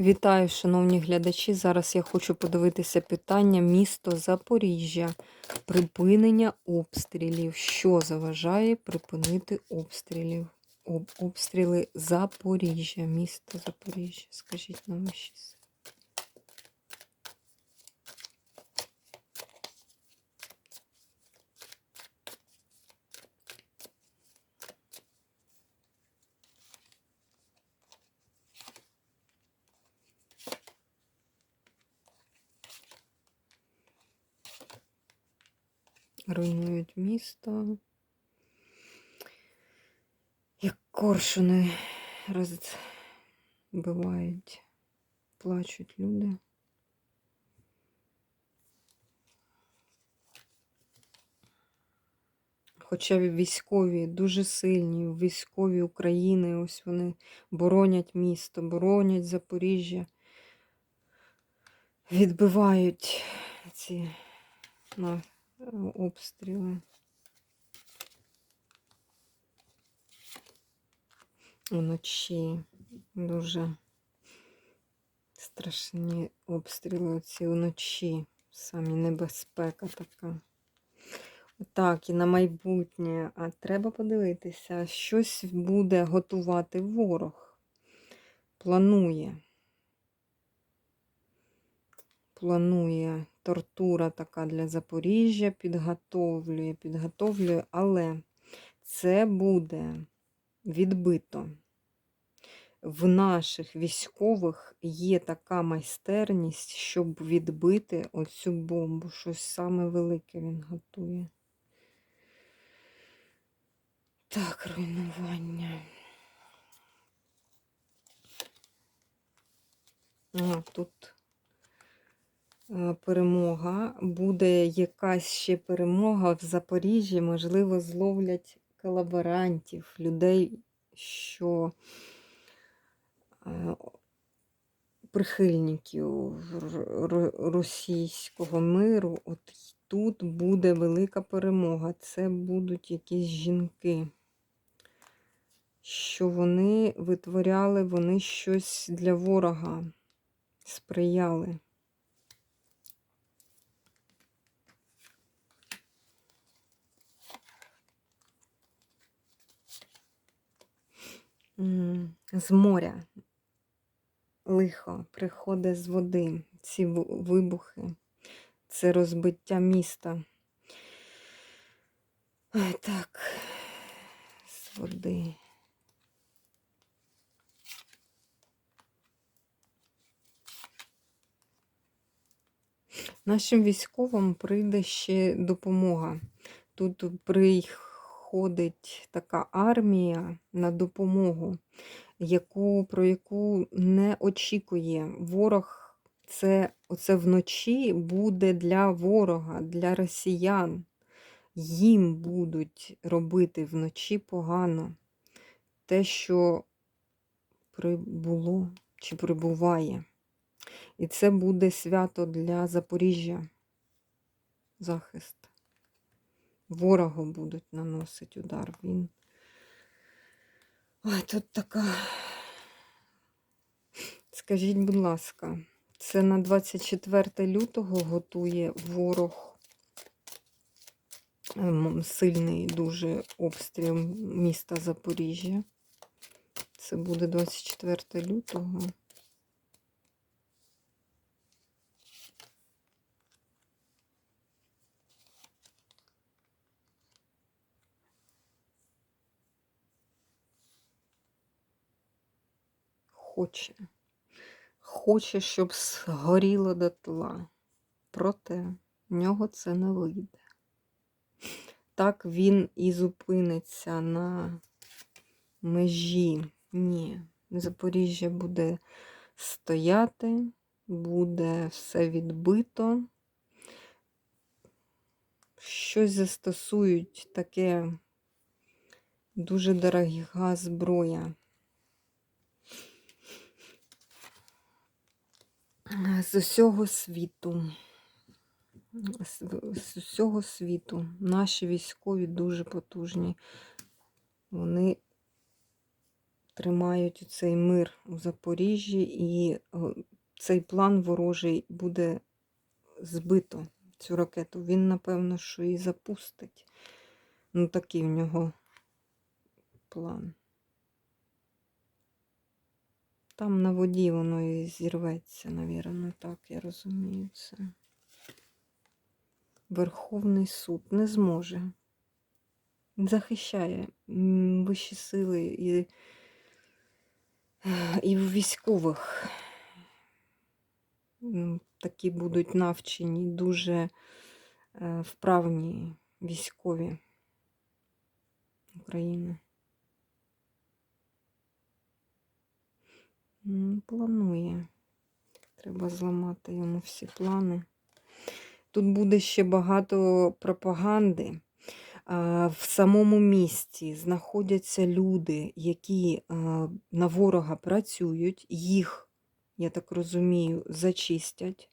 Вітаю, шановні глядачі. Зараз я хочу подивитися питання місто Запоріжжя. Припинення обстрілів. Що заважає припинити обстрілів? Об, обстріли Запоріжжя. Місто Запоріжжя. Скажіть нам вищі Руйнують місто. Як коршуни розбивають, плачуть люди. Хоча військові дуже сильні, військові України, ось вони боронять місто, боронять Запоріжжя, відбивають ці обстріли. Вночі дуже страшні обстріли оці вночі. Самі небезпека така. Так, і на майбутнє. А треба подивитися, щось буде готувати ворог. Планує. Планує тортура така для Запоріжжя, підготовлює, підготовлює, але це буде відбито. В наших військових є така майстерність, щоб відбити оцю бомбу. Щось саме велике він готує. Так, руйнування. А, тут перемога. Буде якась ще перемога в Запоріжжі, можливо, зловлять колаборантів, людей, що е, прихильників російського миру. От тут буде велика перемога. Це будуть якісь жінки що вони витворяли, вони щось для ворога сприяли. З моря лихо приходить з води, ці вибухи, це розбиття міста. Так, з води. Нашим військовим прийде ще допомога. Тут приходить така армія на допомогу, яку, про яку не очікує. Ворог це оце вночі буде для ворога, для росіян. Їм будуть робити вночі погано те, що прибуло чи прибуває. І це буде свято для Запоріжжя. Захист. Ворогу будуть наносити удар. Він. Ой, тут така. Скажіть, будь ласка, це на 24 лютого готує ворог ем, сильний дуже обстріл міста Запоріжжя. Це буде 24 лютого. Хоче. Хоче, щоб згоріло дотла. Проте в нього це не вийде. Так він і зупиниться на межі. Ні, Запоріжжя буде стояти, буде все відбито. Щось застосують таке дуже дорога зброя. З усього світу. З усього світу. Наші військові дуже потужні. Вони тримають цей мир у Запоріжжі, і е, цей план ворожий буде збито, цю ракету. Він, напевно, що і запустить. Ну, такий в нього план. Там на воді воно і зірветься, навірно, так, я розумію це. Верховний суд не зможе. Захищає вищі сили і, і військових. Такі будуть навчені, дуже е, вправні військові України. Планує. Треба зламати йому всі плани. Тут буде ще багато пропаганди. В самому місті знаходяться люди, які на ворога працюють, їх, я так розумію, зачистять.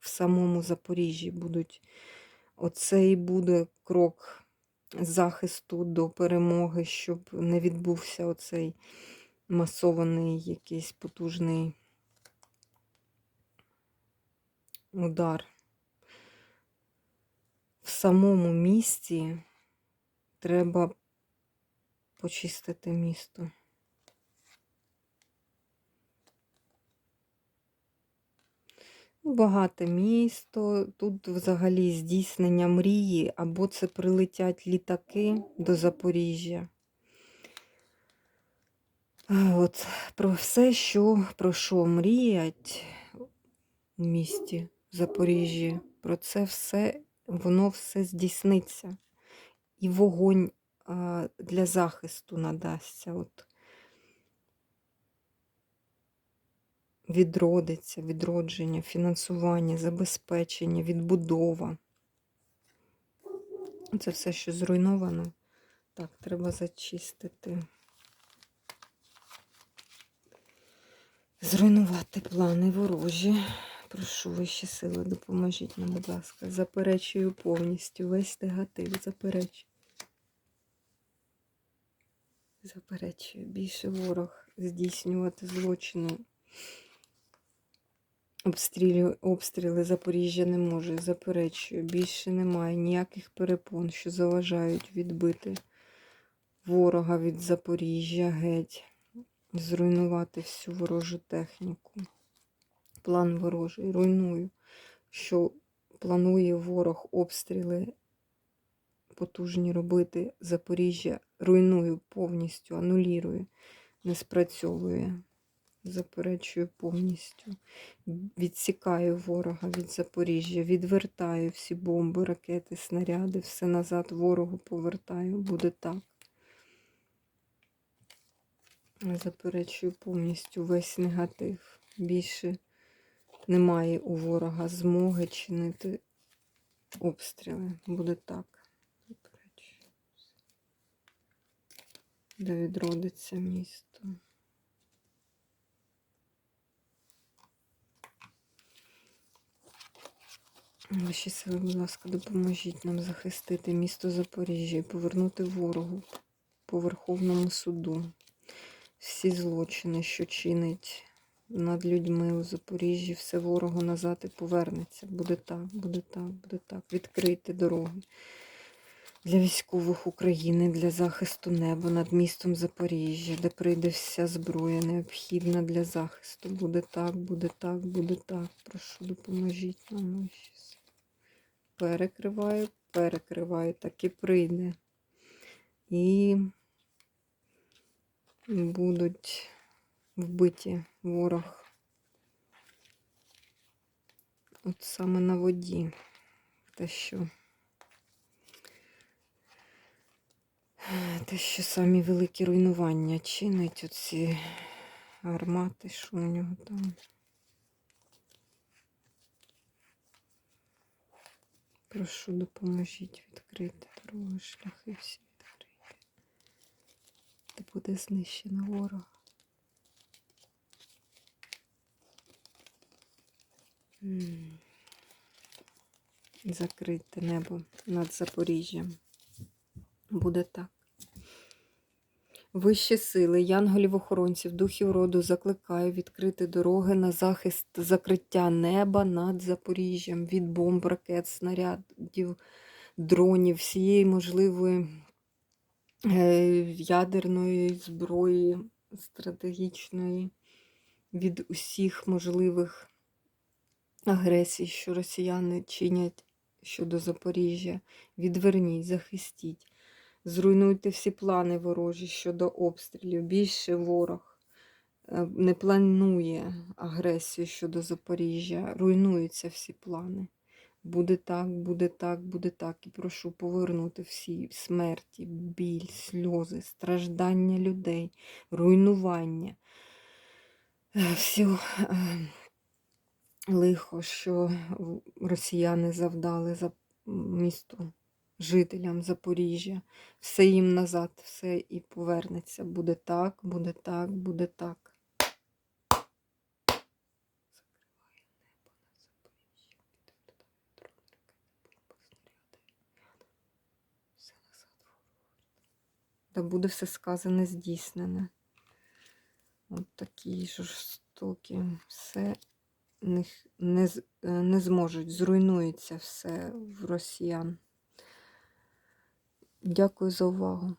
В самому Запоріжжі будуть. Оце і буде крок захисту до перемоги, щоб не відбувся оцей масований якийсь потужний удар. В самому місті треба почистити місто. Ну, Багате місто, тут взагалі здійснення мрії, або це прилетять літаки до Запоріжжя. От про все, що про що мріять у місті Запоріжжі, про це все, воно все здійсниться. І вогонь а, для захисту надасться. От. Відродиться, відродження, фінансування, забезпечення, відбудова. Це все, що зруйновано. Так, треба зачистити. Зруйнувати плани ворожі. Прошу вищі сили, допоможіть нам, будь ласка. Заперечую повністю весь негатив. Заперечую. Заперечую. Більше ворог здійснювати злочини. Обстрілю, обстріли Запоріжжя не може. Заперечую. Більше немає ніяких перепон, що заважають відбити ворога від Запоріжжя геть. Зруйнувати всю ворожу техніку. План ворожий. Руйную, що планує ворог обстріли потужні робити Запоріжжя. Руйную повністю, анулірую, не спрацьовує. Заперечую повністю. Відсікаю ворога від Запоріжжя, відвертаю всі бомби, ракети, снаряди, все назад ворогу повертаю. Буде так. Заперечую повністю весь негатив. Більше немає у ворога змоги чинити обстріли. Буде так. Де відродиться місто. Ваші сили, будь ласка, допоможіть нам захистити місто Запоріжжя і повернути ворогу по Верховному суду. Всі злочини, що чинить над людьми у Запоріжжі, все ворогу назад і повернеться. Буде так, буде так, буде так. Відкрити дороги для військових України, для захисту неба над містом Запоріжжя, де прийде вся зброя необхідна для захисту. Буде так, буде так, буде так. Прошу, допоможіть нам. Перекриваю, перекриваю, так і прийде. І будуть вбиті ворог. От саме на воді. Те, що те, що самі великі руйнування чинить оці гармати, що у нього там. Прошу, допоможіть відкрити дороги, шляхи всі буде знищено ворог. М. Закрите небо над Запоріжжям. Буде так. Вищі сили, янголів-охоронців, духів роду закликаю відкрити дороги на захист закриття неба над Запоріжжям від бомб, ракет, снарядів, дронів, всієї можливої ядерної зброї стратегічної, від усіх можливих агресій, що росіяни чинять щодо Запоріжжя. Відверніть, захистіть. Зруйнуйте всі плани ворожі щодо обстрілів. Більше ворог е, не планує агресію щодо Запоріжжя. Руйнуються всі плани. Буде так, буде так, буде так. І прошу повернути всі смерті, біль, сльози, страждання людей, руйнування. Е, Всю е, лихо, що росіяни завдали за місту жителям Запоріжжя. Все їм назад, все і повернеться. Буде так, буде так, буде так. Закриває небо над Запоріжжям, підвертає дрони, ракети, бомби, снаряди. Все назад ворог. Та буде все сказане, здійснене. От такі жорстокі. Все не, не, е, не зможуть, зруйнується все в росіян. Дякую за увагу.